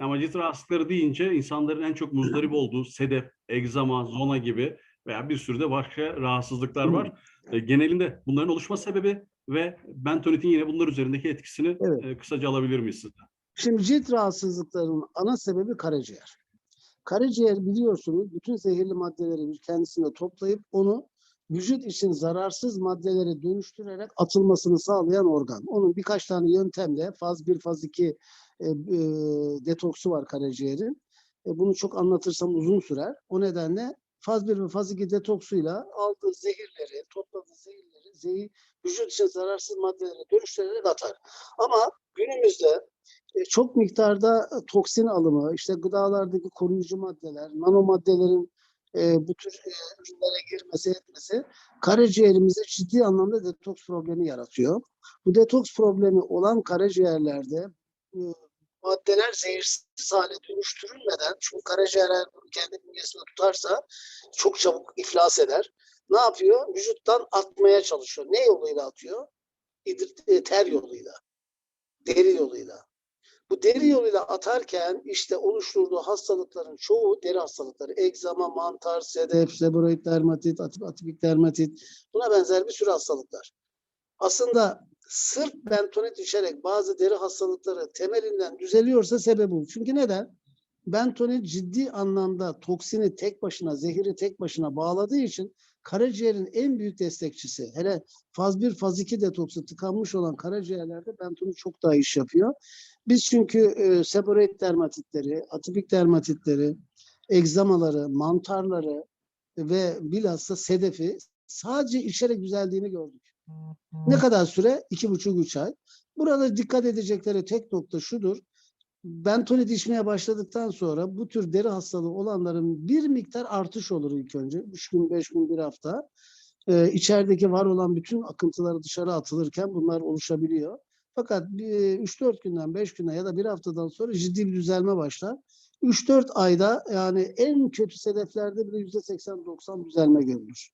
Ama cilt rahatsızlıkları deyince insanların en çok muzdarip olduğu sedef, egzama, zona gibi veya bir sürü de başka rahatsızlıklar var. E, genelinde bunların oluşma sebebi ve bentonitin yine bunlar üzerindeki etkisini Evet. e, kısaca alabilir miyiz sizden? Şimdi cilt rahatsızlıklarının ana sebebi karaciğer. Karaciğer biliyorsunuz bütün zehirli maddeleri kendisinde toplayıp onu vücut için zararsız maddelere dönüştürerek atılmasını sağlayan organ. Onun birkaç tane yöntemle faz 1, faz 2 e, e, detoksu var karaciğerin. E, bunu çok anlatırsam uzun sürer. O nedenle faz 1 ve faz 2 detoksuyla aldığı zehirleri, topladığı zehirleri zehir, vücut için zararsız maddelere dönüştürerek atar. Ama günümüzde e, çok miktarda e, toksin alımı, işte gıdalardaki koruyucu maddeler, nano maddelerin e, bu tür e, ürünlere girmesi etmesi karaciğerimizde ciddi anlamda detoks problemi yaratıyor. Bu detoks problemi olan karaciğerlerde e, maddeler zehirsiz hale dönüştürülmeden çünkü karaciğer eğer bunu kendi bünyesinde tutarsa çok çabuk iflas eder. Ne yapıyor? Vücuttan atmaya çalışıyor. Ne yoluyla atıyor? E, ter yoluyla. Deri yoluyla. Bu deri yoluyla atarken işte oluşturduğu hastalıkların çoğu deri hastalıkları. Egzama, mantar, sedef, seboroid dermatit, atip, atipik dermatit. Buna benzer bir sürü hastalıklar. Aslında sırf bentonit içerek bazı deri hastalıkları temelinden düzeliyorsa sebebi bu. Çünkü neden? Bentonit ciddi anlamda toksini tek başına, zehiri tek başına bağladığı için karaciğerin en büyük destekçisi. Hele faz 1, faz 2 detoksu tıkanmış olan karaciğerlerde bentonit çok daha iş yapıyor. Biz çünkü e, seboroid dermatitleri, atipik dermatitleri, egzamaları, mantarları ve bilhassa sedefi sadece içerek düzeldiğini gördük. Ne kadar süre? İki buçuk, üç ay. Burada dikkat edecekleri tek nokta şudur. Bentonit içmeye başladıktan sonra bu tür deri hastalığı olanların bir miktar artış olur ilk önce. Üç gün, beş gün, bir hafta. Ee, içerideki var olan bütün akıntıları dışarı atılırken bunlar oluşabiliyor. Fakat 3-4 günden, 5 günden ya da bir haftadan sonra ciddi bir düzelme başlar. 3-4 ayda yani en kötü sedeflerde bile %80-90 düzelme görülür.